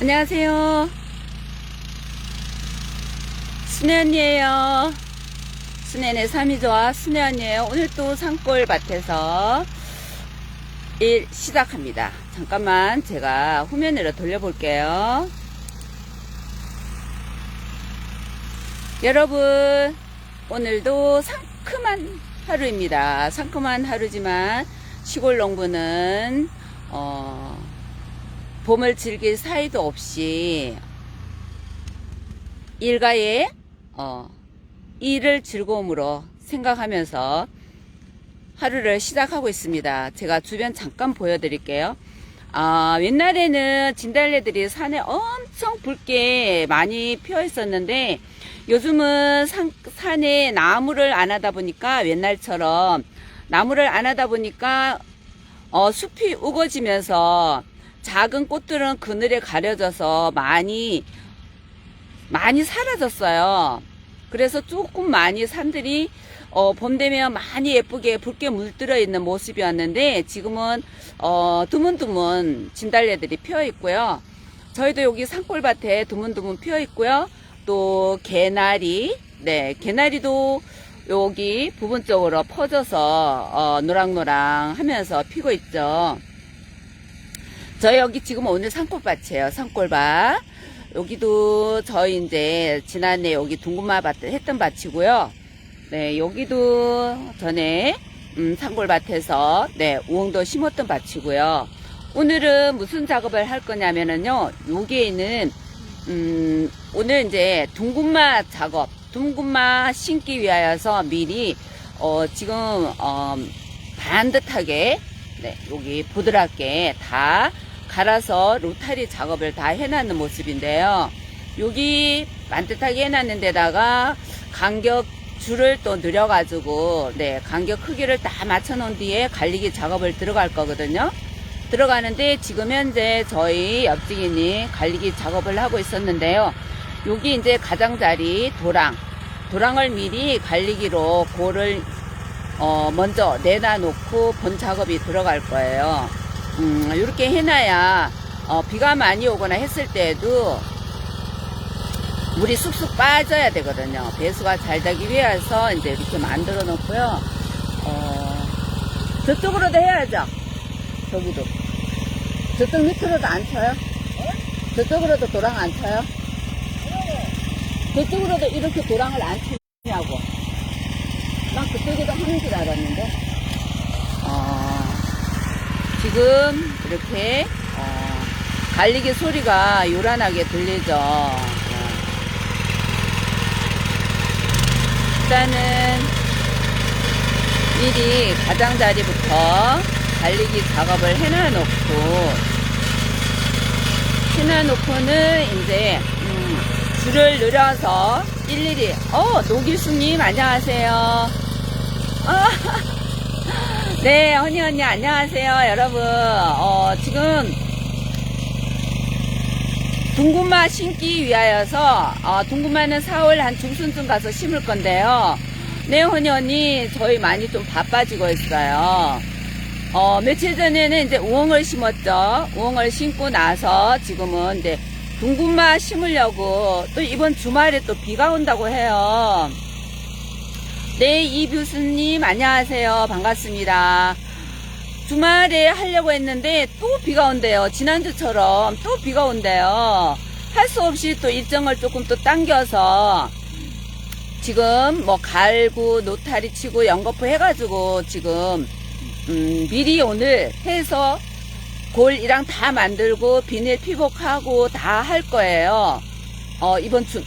안녕하세요. 순혜 언니에요. 순혜네 삼이조와 순혜 언니에요. 오늘 또 산골밭에서 일 시작합니다. 잠깐만 제가 화면으로 돌려볼게요. 여러분, 오늘도 상큼한 하루입니다. 상큼한 하루지만 시골 농부는 어, 봄을 즐길 사이도 없이 일가의 어, 일을 즐거움으로 생각하면서 하루를 시작하고 있습니다. 제가 주변 잠깐 보여드릴게요. 아, 옛날에는 진달래들이 산에 엄청 붉게 많이 피어 있었는데 요즘은 산, 산에 나무를 안 하다 보니까 옛날처럼 나무를 안 하다 보니까 어, 숲이 우거지면서 작은 꽃들은 그늘에 가려져서 많이 많이 사라졌어요. 그래서 조금 많이 산들이 어, 봄 되면 많이 예쁘게 붉게 물들어 있는 모습이었는데 지금은 어, 드문드문 진달래들이 피어 있고요. 저희도 여기 산골밭에 드문드문 피어 있고요. 또 개나리, 네, 개나리도 여기 부분적으로 퍼져서 어, 노랑노랑 하면서 피고 있죠. 저희 여기 지금 오늘 산골밭이에요. 산골밭. 여기도 저희 이제 지난해 여기 둥구마 밭 했던 밭이고요. 네, 여기도 전에 음, 산골밭에서 네, 우엉도 심었던 밭이고요. 오늘은 무슨 작업을 할 거냐면은요. 여기에는 음, 오늘 이제 둥구마 작업, 둥구마 심기 위하여서 미리 어, 지금 어, 반듯하게 네, 여기 보드랍게 다 갈아서 로타리 작업을 다 해놨는 모습인데요. 여기 반듯하게 해놨는 데다가 간격 줄을 또 늘려가지고 네 간격 크기를 다 맞춰 놓은 뒤에 갈리기 작업을 들어갈 거거든요. 들어가는데 지금 현재 저희 옆집이니 갈리기 작업을 하고 있었는데요. 여기 이제 가장자리 도랑 도랑을 미리 갈리기로 고를 어 먼저 내다 놓고 본 작업이 들어갈 거예요. 음, 이렇게 해놔야 어, 비가 많이 오거나 했을 때에도 물이 쑥쑥 빠져야 되거든요. 배수가 잘 되기 위해서 이제 이렇게 만들어 놓고요. 어, 저쪽으로도 해야죠. 저기도. 저쪽 밑으로도 안 쳐요? 저쪽으로도 도랑 안 쳐요? 저쪽으로도 이렇게 도랑을 안 치냐고. 난 그쪽에도 하는 줄 알았는데. 어, 지금 이렇게 어, 갈리기 소리가 요란하게 들리죠. 어. 일단은 미리 가장자리부터 갈리기 작업을 해놔놓고 해놔놓고는 이제 음, 줄을 늘려서 일일이 어 노길수님 안녕하세요. 아, 네, 허니 언니 안녕하세요, 여러분. 어, 지금 둥구마 심기 위하여서 어, 둥구마는 4월 한 중순쯤 가서 심을 건데요. 네, 허니 언니 저희 많이 좀 바빠지고 있어요. 어, 며칠 전에는 이제 우엉을 심었죠. 우엉을 심고 나서 지금은 이제 둥구마 심으려고 또 이번 주말에 또 비가 온다고 해요. 네, 이뷰스님, 안녕하세요. 반갑습니다. 주말에 하려고 했는데 또 비가 온대요. 지난주처럼 또 비가 온대요. 할 수 없이 또 일정을 조금 또 당겨서 지금 뭐 갈고 노타리 치고 연거푸 해가지고 지금 음, 미리 오늘 해서 골이랑 다 만들고 비닐 피복하고 다 할 거예요. 어, 이번 주,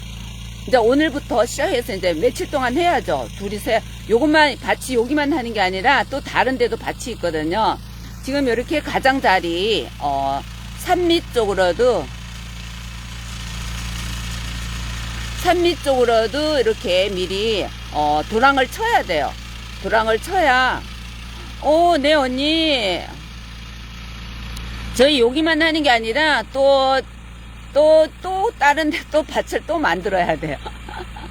이제 오늘부터 시작해서 이제 며칠 동안 해야죠. 둘이서 요것만 밭이 여기만 하는 게 아니라 또 다른 데도 밭이 있거든요. 지금 이렇게 가장자리 어 산밑 쪽으로도 산밑 쪽으로도 이렇게 미리 어 도랑을 쳐야 돼요. 도랑을 쳐야 오, 네 언니. 저희 여기만 하는 게 아니라 또 또, 또, 다른 데 또 밭을 또 만들어야 돼요.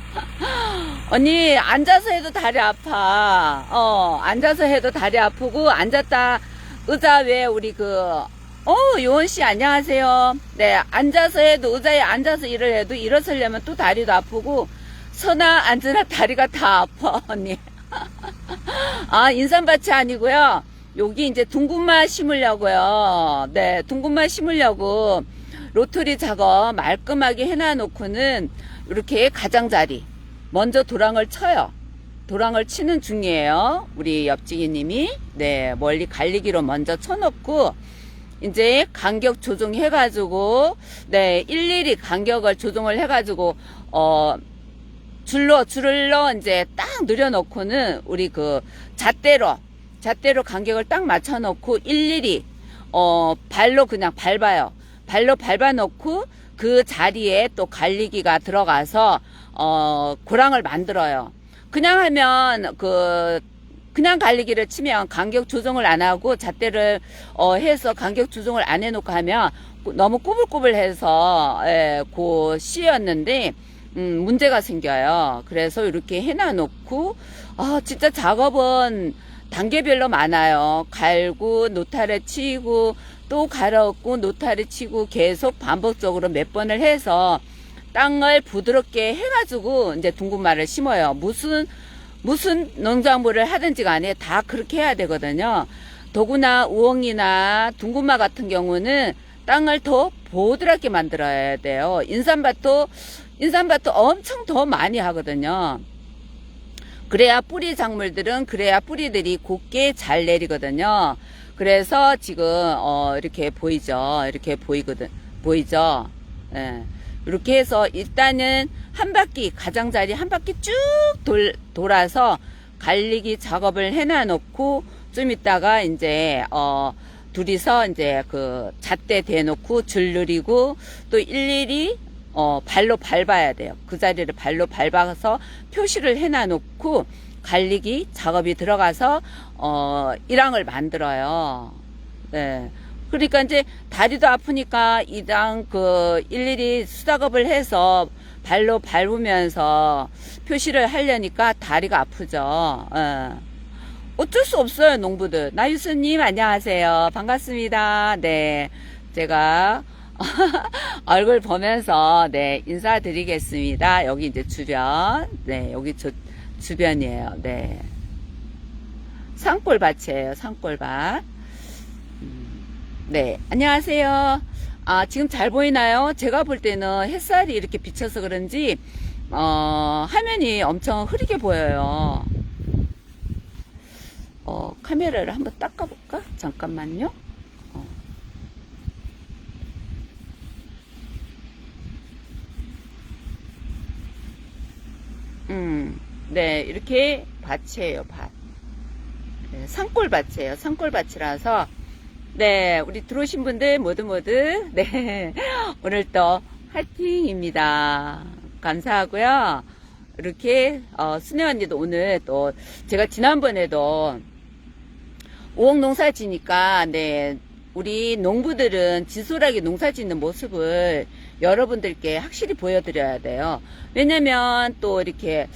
언니, 앉아서 해도 다리 아파. 어, 앉아서 해도 다리 아프고, 앉았다, 의자 왜 우리 그, 어, 요원 씨 안녕하세요. 네, 앉아서 해도 의자에 앉아서 일을 해도 일어서려면 또 다리도 아프고 서나 앉으나 다리가 다 아파 언니. 아 인삼밭이 아니고요. 여기 이제 둥근마 심으려고요. 네, 둥근마 심으려고 로터리 작업 말끔하게 해놔놓고는 이렇게 가장자리 먼저 도랑을 쳐요. 도랑을 치는 중이에요. 우리 옆지기님이 네 멀리 갈리기로 먼저 쳐놓고 이제 간격 조정해가지고 네 일일이 간격을 조정을 해가지고 어 줄로 줄로 이제 딱 늘여놓고는 우리 그 잣대로 잣대로 간격을 딱 맞춰놓고 일일이 어 발로 그냥 밟아요. 발로 밟아 놓고 그 자리에 또 갈리기가 들어가서 어 고랑을 만들어요. 그냥 하면 그 그냥 갈리기를 치면 간격 조정을 안 하고 잣대를 어 해서 간격 조정을 안 해놓고 하면 너무 꾸불꾸불해서 예, 그 씨였는데 음, 문제가 생겨요. 그래서 이렇게 해놔놓고 아 진짜 작업은 단계별로 많아요. 갈고 노타를 치고 또 갈아엎고 노타를 치고 계속 반복적으로 몇 번을 해서 땅을 부드럽게 해가지고 이제 둥근마를 심어요. 무슨 무슨 농작물을 하든지 간에 다 그렇게 해야 되거든요. 더구나 우엉이나 둥근마 같은 경우는 땅을 더 보드랍게 만들어야 돼요. 인삼밭도 인삼밭도 엄청 더 많이 하거든요. 그래야 뿌리 작물들은 그래야 뿌리들이 곱게 잘 내리거든요. 그래서 지금 어 이렇게 보이죠. 이렇게 보이거든. 보이죠. 예. 이렇게 해서 일단은 한 바퀴 가장자리 한 바퀴 쭉 돌, 돌아서 갈리기 작업을 해놔 놓고 좀 있다가 이제 어 둘이서 이제 그 잣대 대놓고 줄 누리고 또 일일이 어 발로 밟아야 돼요. 그 자리를 발로 밟아서 표시를 해놔 놓고 갈리기 작업이 들어가서 어 일항을 만들어요. 네. 그러니까 이제 다리도 아프니까 이당 그 일일이 수작업을 해서 발로 밟으면서 표시를 하려니까 다리가 아프죠. 예. 어쩔 수 없어요, 농부들. 나유수님, 안녕하세요. 반갑습니다. 네. 제가 얼굴 보면서, 네, 인사드리겠습니다. 여기 이제 주변. 네, 여기 저, 주변이에요. 네. 산골밭이에요, 산골밭. 음, 네, 안녕하세요. 아, 지금 잘 보이나요? 제가 볼 때는 햇살이 이렇게 비쳐서 그런지, 어, 화면이 엄청 흐리게 보여요. 어, 카메라를 한번 닦아볼까? 잠깐만요. 어. 음, 네, 이렇게 밭이에요, 밭. 네, 산골밭이에요. 산골밭이라서, 네, 우리 들어오신 분들 모두 모두, 네, 오늘 또 화이팅입니다. 감사하고요. 이렇게, 어, 순혜 언니도 오늘 또, 제가 지난번에도 5억 농사 지니까, 네, 우리 농부들은 진솔하게 농사 짓는 모습을 여러분들께 확실히 보여드려야 돼요. 왜냐면 또 이렇게,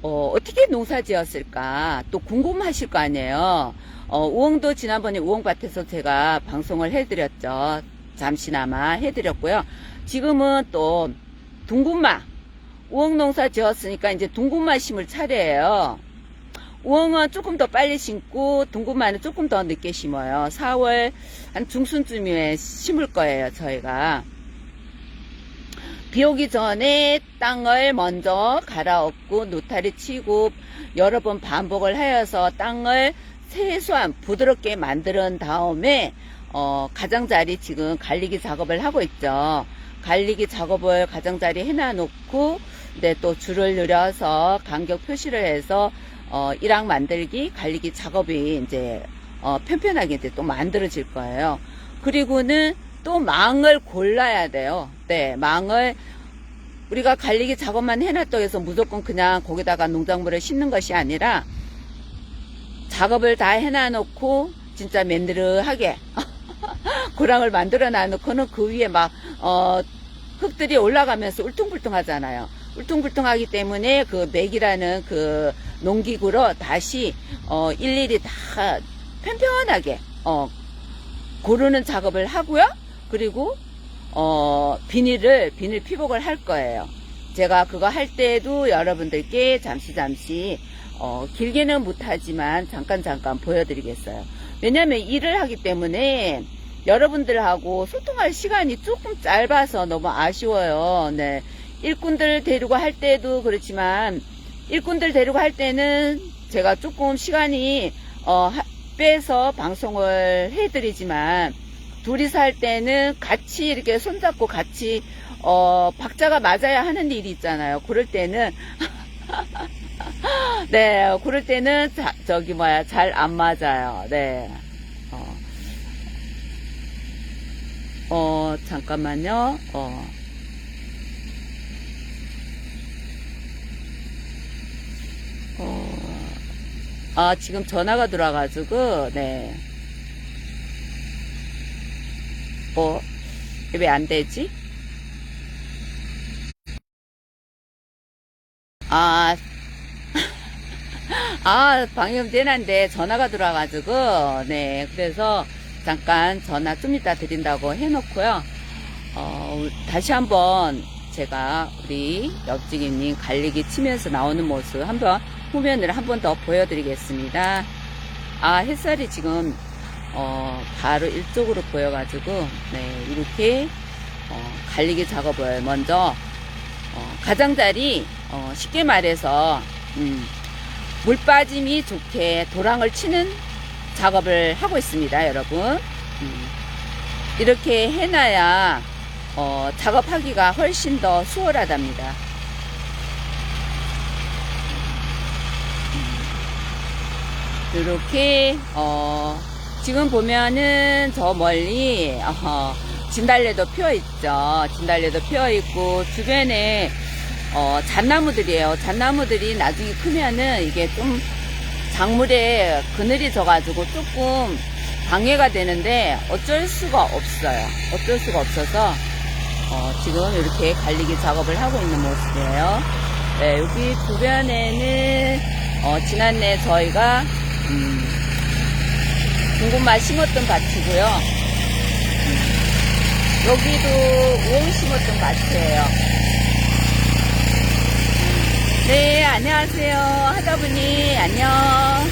어, 어떻게 농사 지었을까 또 궁금하실 거 아니에요. 어, 우엉도 지난번에 우엉밭에서 제가 방송을 해드렸죠. 잠시나마 해드렸고요. 지금은 또 둥근마, 우엉 농사 지었으니까 이제 둥근마 심을 차례예요. 우엉은 조금 더 빨리 심고 둥근마는 조금 더 늦게 심어요. 4월 한 중순쯤에 심을 거예요, 저희가. 비 오기 전에 땅을 먼저 갈아엎고 노타리 치고 여러 번 반복을 하여서 땅을 최소한 부드럽게 만드는 다음에 어, 가장자리 지금 갈리기 작업을 하고 있죠. 갈리기 작업을 가장자리 해놔 놓고 네, 또 줄을 늘려서 간격 표시를 해서 어, 일항 만들기 갈리기 작업이 이제 어, 편편하게 이제 또 만들어질 거예요. 그리고는 또 망을 골라야 돼요. 네, 망을 우리가 갈리기 작업만 해놨다고 해서 무조건 그냥 거기다가 농작물을 심는 것이 아니라 작업을 다 해놔놓고 진짜 맨드르하게 고랑을 만들어 놔놓고는 그 위에 막 어, 흙들이 올라가면서 울퉁불퉁 하잖아요. 울퉁불퉁하기 때문에 그 맥이라는 그 농기구로 다시 어, 일일이 다 편편하게 어, 고르는 작업을 하고요. 그리고 어, 비닐을 비닐 피복을 할 거예요. 제가 그거 할 때도 여러분들께 잠시 잠시 어, 길게는 못하지만 잠깐 잠깐 보여드리겠어요. 왜냐하면 일을 하기 때문에 여러분들하고 소통할 시간이 조금 짧아서 너무 아쉬워요. 네. 일꾼들 데리고 할 때도 그렇지만 일꾼들 데리고 할 때는 제가 조금 시간이 어, 하- 빼서 방송을 해드리지만 둘이서 할 때는 같이 이렇게 손잡고 같이 어, 박자가 맞아야 하는 일이 있잖아요. 그럴 때는 네, 그럴 때는 자- 저기 뭐야 잘 안 맞아요. 네. 어, 어 잠깐만요. 어. 어, 아, 지금 전화가 들어와가지고, 네. 어, 왜안 되지? 아, 아, 방금 전화인데 전화가 들어와가지고, 네. 그래서 잠깐 전화 좀 이따 드린다고 해놓고요. 어, 다시 한번 제가 우리 옆지기님 갈리기 치면서 나오는 모습 한번 후면을 한 번 더 보여드리겠습니다. 아, 햇살이 지금, 어, 바로 일쪽으로 보여가지고, 네, 이렇게, 어, 갈리기 작업을 먼저, 어, 가장자리, 어, 쉽게 말해서, 음, 물 빠짐이 좋게 도랑을 치는 작업을 하고 있습니다, 여러분. 음, 이렇게 해놔야, 어, 작업하기가 훨씬 더 수월하답니다. 이렇게 어, 지금 보면은 저 멀리 어, 진달래도 피어 있죠. 진달래도 피어 있고 주변에 어, 잣나무들이에요. 잣나무들이 나중에 크면은 이게 좀 작물에 그늘이 져가지고 조금 방해가 되는데 어쩔 수가 없어요. 어쩔 수가 없어서 어, 지금 이렇게 갈리기 작업을 하고 있는 모습이에요. 네, 여기 주변에는 어, 지난해 저희가 음, 군고마 심었던 밭이고요. 음, 여기도 우엉 심었던 밭이에요. 네, 안녕하세요. 하다보니 안녕.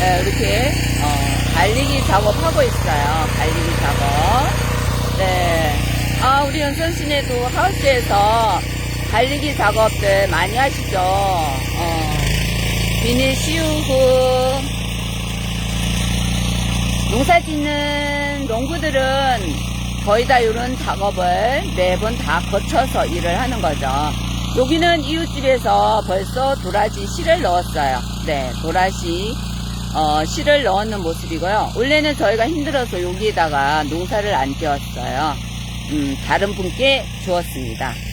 네, 이렇게 어, 갈리기 작업하고 있어요. 갈리기 작업. 네. 아, 우리 연선 씨네도 하우스에서 갈리기 작업들 많이 하시죠. 어, 비닐 씌우고 농사 짓는 농부들은 거의 다 이런 작업을 매번 다 거쳐서 일을 하는 거죠. 여기는 이웃집에서 벌써 도라지 씨를 넣었어요. 네, 도라지 어, 씨를 넣는 모습이고요. 원래는 저희가 힘들어서 여기에다가 농사를 안 지었어요. 음, 다른 분께 주었습니다.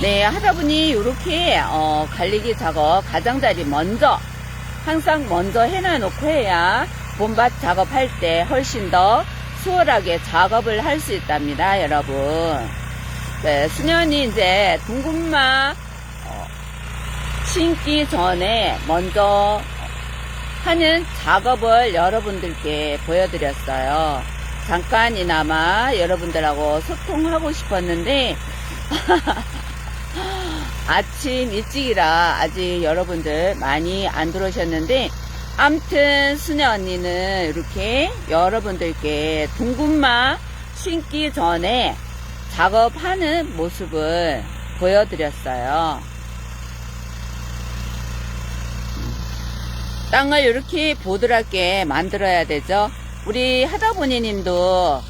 네, 하다 보니 이렇게 어, 갈리기 작업 가장자리 먼저 항상 먼저 해놔놓고 해야 봄밭 작업할 때 훨씬 더 수월하게 작업을 할 수 있답니다, 여러분. 네, 수년이 이제 둥근마 어, 심기 전에 먼저 하는 작업을 여러분들께 보여드렸어요. 잠깐이나마 여러분들하고 소통하고 싶었는데 아침 일찍이라 아직 여러분들 많이 안 들어오셨는데 암튼 순애 언니는 이렇게 여러분들께 둥근마 심기 전에 작업하는 모습을 보여드렸어요. 땅을 이렇게 보드랗게 만들어야 되죠. 우리 하다보니 님도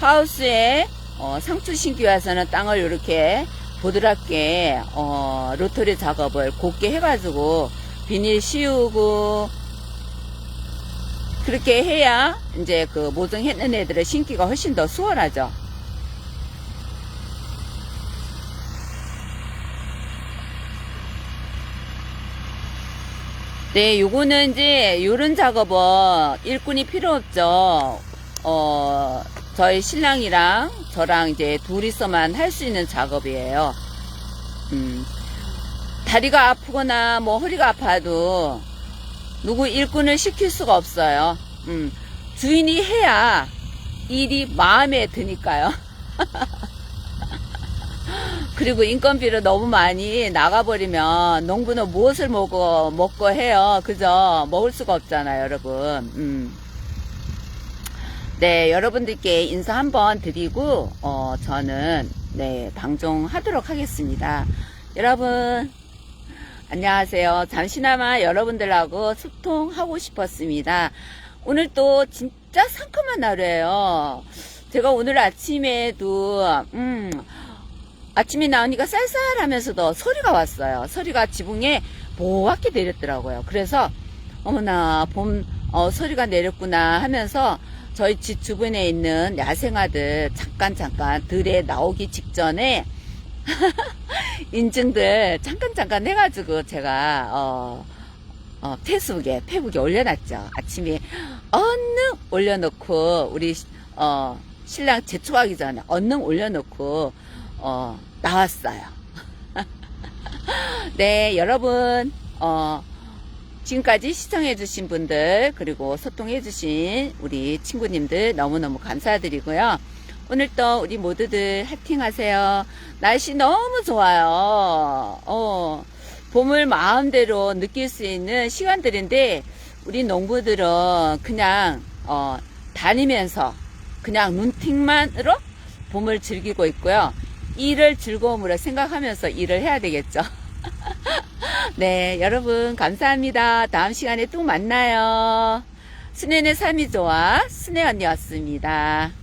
하우스에 어, 상추 심기 위해서는 땅을 이렇게 보드랍게 어, 로터리 작업을 곱게 해가지고 비닐 씌우고 그렇게 해야 이제 그 모종했는 애들을 심기가 훨씬 더 수월하죠. 네, 요거는 이제 요런 작업은 일꾼이 필요 없죠. 어, 저희 신랑이랑 저랑 이제 둘이서만 할 수 있는 작업이에요. 음, 다리가 아프거나 뭐 허리가 아파도 누구 일꾼을 시킬 수가 없어요. 음, 주인이 해야 일이 마음에 드니까요. 그리고 인건비를 너무 많이 나가버리면 농부는 무엇을 먹어, 먹고 해요. 그죠? 먹을 수가 없잖아요, 여러분. 음. 네, 여러분들께 인사 한번 드리고, 어, 저는, 네, 방송하도록 하겠습니다. 여러분, 안녕하세요. 잠시나마 여러분들하고 소통하고 싶었습니다. 오늘 또 진짜 상큼한 하루예요. 제가 오늘 아침에도, 음, 아침에 나오니까 쌀쌀하면서도 소리가 왔어요. 소리가 지붕에 보얗게 내렸더라고요. 그래서 어머나 봄 어, 소리가 내렸구나 하면서 저희 집 주변에 있는 야생아들 잠깐 잠깐 들에 나오기 직전에 인증들 잠깐 잠깐 해가지고 제가 어, 어, 페이스북에 페북에 올려놨죠. 아침에 얼른 올려놓고 우리 어, 신랑 제초하기 전에 얼른 올려놓고 어, 나왔어요. 네, 여러분, 어, 지금까지 시청해주신 분들, 그리고 소통해주신 우리 친구님들 너무너무 감사드리고요. 오늘 또 우리 모두들 해팅하세요. 날씨 너무 좋아요. 어, 봄을 마음대로 느낄 수 있는 시간들인데, 우리 농부들은 그냥, 어, 다니면서 그냥 눈팅만으로 봄을 즐기고 있고요. 일을 즐거움으로 생각하면서 일을 해야 되겠죠. 네, 여러분 감사합니다. 다음 시간에 또 만나요. 순애의 삶이 좋아 순애 언니였습니다.